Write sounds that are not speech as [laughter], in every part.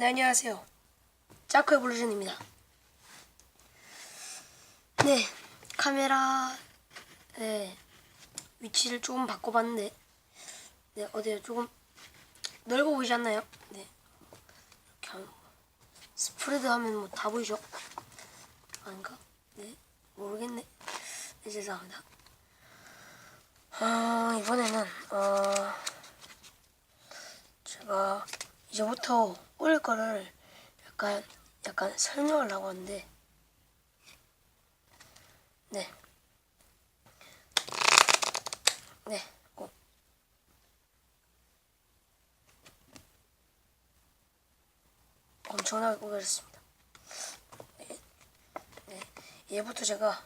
네, 안녕하세요. 짜코 에볼루션입니다. 네, 카메라, 네, 위치를 조금 바꿔봤는데, 네, 어디요? 조금 넓어 보이지 않나요? 네. 이렇게 스프레드 하면 뭐 다 보이죠? 아닌가? 네, 모르겠네. 네, 죄송합니다. 아, 이번에는, 어, 제가 이제부터 올릴 거를 약간 약간 설명을 하고 하는데 네. 네. 어. 엄청나게 꾸겨졌습니다. 네. 네. 얘부터 제가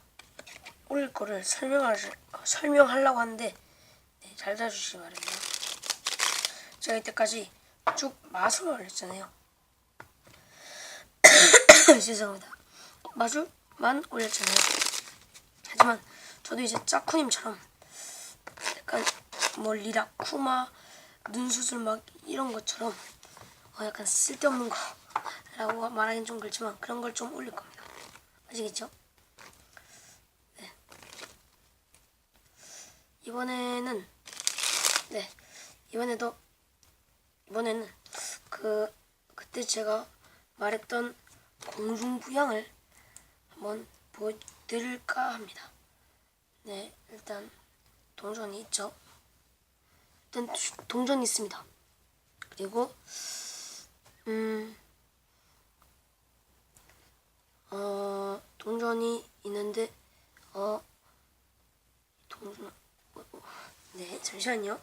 올릴 거를 설명할 설명하려고 하는데 네, 잘 들어주시기 바랍니다. 제가 이때까지 쭉 마술을 했잖아요. [coughs] 죄송합니다. 마술만 올렸잖아요. 하지만 저도 이제 짜쿠님처럼 약간 뭐 리라쿠마 눈 수술 막 이런 것처럼 어 약간 쓸데없는 거라고 말하기는 좀 그렇지만 그런 걸 좀 올릴 겁니다. 아시겠죠? 네. 이번에는 네 이번에도 이번에는 그 그때 제가 말했던 공중부양을 한번 보여드릴까 합니다. 네, 일단 동전이 있죠. 일단 동전이 있습니다. 그리고 음, 어, 동전이 있는데 어, 동전, 어, 어, 네, 잠시만요.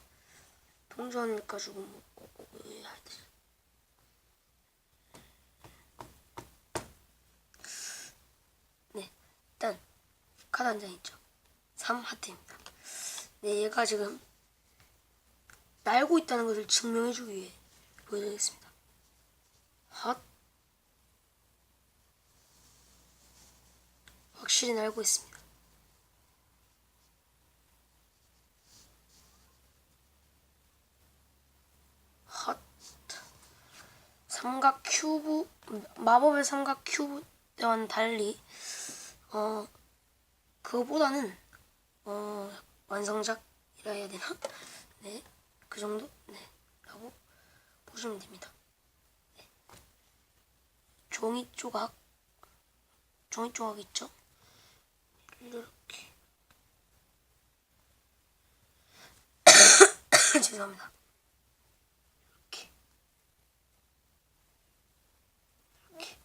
동전 가지고 뭐, 어, 어, 어, 해야 되지? 네, 일단 카드 한 장 있죠. 3 하트입니다. 네, 얘가 지금 날고 있다는 것을 증명해주기 위해 보여드리겠습니다. 핫. 확실히 날고 있습니다. 핫. 삼각 큐브 마법의 삼각 큐브 때와는 달리 어 그거보다는 어 완성작이라 해야 되나? 네, 그 정도 네 라고 보시면 됩니다. 네. 종이 조각 종이 조각 있죠? 이렇게 [coughs] 죄송합니다. 이렇게 이렇게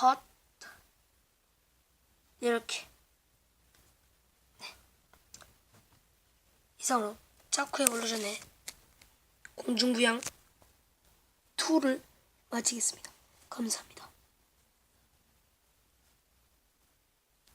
헛 이렇게 네 이상으로 짜쿠 에볼루션의 공중부양 2를 마치겠습니다. 감사합니다.